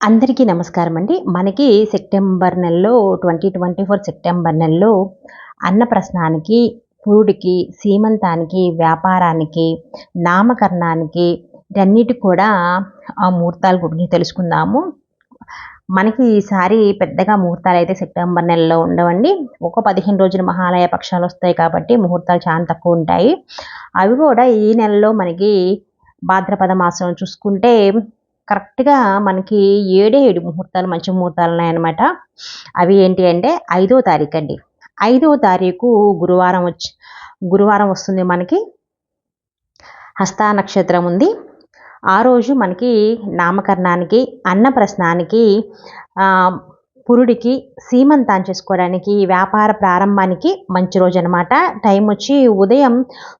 అందరికీ నమస్కారం అండి. మనకి సెప్టెంబర్ నెలలో ట్వంటీ ట్వంటీ ఫోర్ సెప్టెంబర్ నెలలో అన్నప్రశ్నానికి పురుడికి సీమంతానికి వ్యాపారానికి నామకరణానికి ఇటన్నిటి కూడా ఆ ముహూర్తాల గురించి తెలుసుకుందాము. మనకి ఈసారి పెద్దగా ముహూర్తాలు అయితే సెప్టెంబర్ నెలలో ఉండవండి. ఒక పదిహేను రోజులు మహాలయ పక్షాలు వస్తాయి కాబట్టి ముహూర్తాలు చాలా తక్కువ ఉంటాయి. అవి కూడా ఈ నెలలో మనకి భాద్రపద మాసం చూసుకుంటే కరెక్ట్గా మనకి ఏడే ఏడు ముహూర్తాలు మంచి ముహూర్తాలు ఉన్నాయన్నమాట. అవి ఏంటి అంటే ఐదో తారీఖు అండి ఐదో తారీఖు గురువారం వచ్చి గురువారం వస్తుంది మనకి. హస్త నక్షత్రం ఉంది. ఆ రోజు మనకి నామకరణానికి అన్నప్రశ్నానికి పురుడికి సీమంతాన్ని చేసుకోవడానికి వ్యాపార ప్రారంభానికి మంచి రోజు అనమాట టైం వచ్చి ఉదయం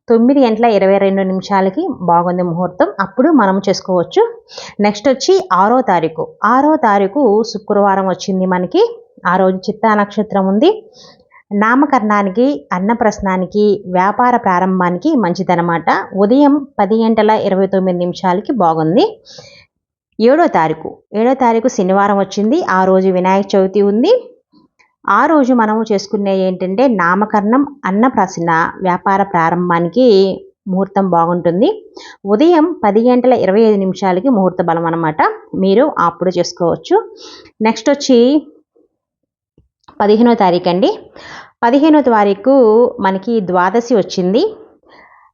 తొమ్మిది గంటల ఇరవై రెండు నిమిషాలకి బాగుంది ముహూర్తం. అప్పుడు మనం చేసుకోవచ్చు. నెక్స్ట్ వచ్చి ఆరో తారీఖు. ఆరో తారీఖు శుక్రవారం వచ్చింది మనకి. ఆ రోజు చిత్తా నక్షత్రం ఉంది. నామకరణానికి అన్నప్రశ్నానికి వ్యాపార ప్రారంభానికి మంచిదనమాట. ఉదయం పది గంటల ఇరవై తొమ్మిది నిమిషాలకి బాగుంది. ఏడో తారీఖు. ఏడో తారీఖు శనివారం వచ్చింది. ఆ రోజు వినాయక చవితి ఉంది. ఆ రోజు మనము చేసుకునే ఏంటంటే నామకరణం అన్నప్రాసన వ్యాపార ప్రారంభానికి ముహూర్తం బాగుంటుంది. ఉదయం పది గంటల ఇరవై ఐదు నిమిషాలకి ముహూర్త బలం అనమాట మీరు అప్పుడు చేసుకోవచ్చు. నెక్స్ట్ వచ్చి పదిహేనో తారీఖు అండి. పదిహేనో తారీఖు మనకి ద్వాదశి వచ్చింది.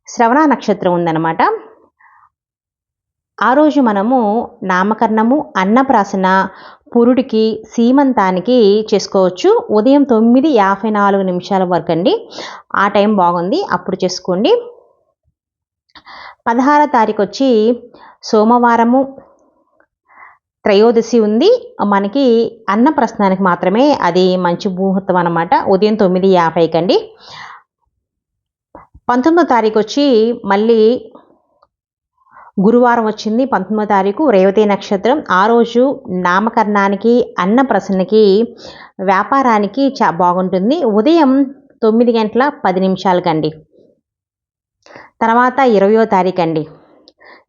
శ్రవణ నక్షత్రం ఉందన్నమాట. ఆ రోజు మనము నామకరణము అన్నప్రాసన పురుడికి సీమంతానికి చేసుకోవచ్చు. ఉదయం తొమ్మిది యాభై నాలుగు నిమిషాల వరకు అండి. ఆ టైం బాగుంది. అప్పుడు చేసుకోండి. పదహారో తారీఖు వచ్చి సోమవారము త్రయోదశి ఉంది. మనకి అన్నప్రస్థానానికి మాత్రమే అది మంచి ముహూర్తం అనమాట ఉదయం తొమ్మిది యాభైకి అండి. పంతొమ్మిదో తారీఖు వచ్చి మళ్ళీ గురువారం వచ్చింది పంతొమ్మిదో తారీఖు రేవతి నక్షత్రం. ఆ రోజు నామకరణానికి అన్నప్రసన్నకి వ్యాపారానికి చా బాగుంటుంది. ఉదయం తొమ్మిది గంటల పది నిమిషాలకండి. తర్వాత ఇరవయో తారీఖు అండి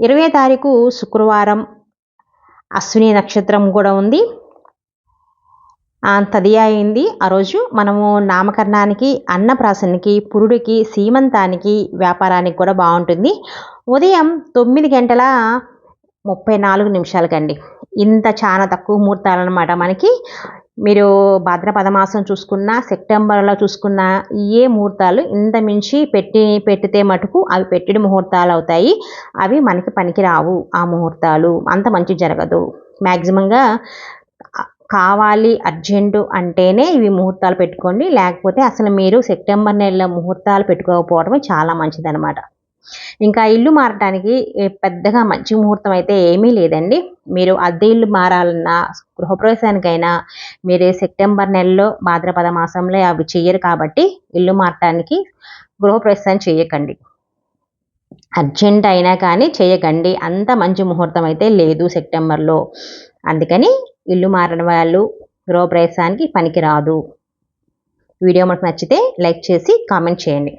ఇరవై తారీఖు శుక్రవారం అశ్విని నక్షత్రం కూడా ఉంది. తదియా అయింది. ఆ రోజు మనము నామకరణానికి అన్నప్రాసనకి పురుడికి సీమంతానికి వ్యాపారానికి కూడా బాగుంటుంది. ఉదయం తొమ్మిది గంటల ముప్పై నాలుగు నిమిషాలకండి. ఇంత చాలా తక్కువ ముహూర్తాలు అనమాట మనకి. మీరు భాద్రపద మాసం చూసుకున్న సెప్టెంబర్లో చూసుకున్న ఏ ముహూర్తాలు ఇంత మించి పెట్టి పెట్టితే మటుకు అవి పెట్టిన ముహూర్తాలు అవుతాయి అవి మనకి పనికి రావు ఆ ముహూర్తాలు. అంత మంచి జరగదు. మ్యాక్సిమంగా కావాలి అర్జెంటు అంటేనే ఇవి ముహూర్తాలు పెట్టుకోండి. లేకపోతే అసలు మీరు సెప్టెంబర్ నెలలో ముహూర్తాలు పెట్టుకోకపోవడమే చాలా మంచిదనమాట ఇంకా ఇల్లు మారటానికి పెద్దగా మంచి ముహూర్తం అయితే ఏమీ లేదండి. మీరు అద్దె ఇల్లు మారాలన్నా గృహప్రవేశానికైనా మీరు సెప్టెంబర్ నెలలో భాద్రపద మాసంలో అవి చెయ్యరు కాబట్టి ఇల్లు మారటానికి గృహప్రవేశాన్ని చేయకండి అర్జెంట్ అయినా కానీ చేయకండి అంత మంచి ముహూర్తం అయితే లేదు సెప్టెంబర్లో. అందుకని ఇల్లు మారిన వాళ్ళు గృహప్రవేశానికి పనికిరాదు. వీడియో మనకు నచ్చితే లైక్ చేసి కామెంట్ చేయండి.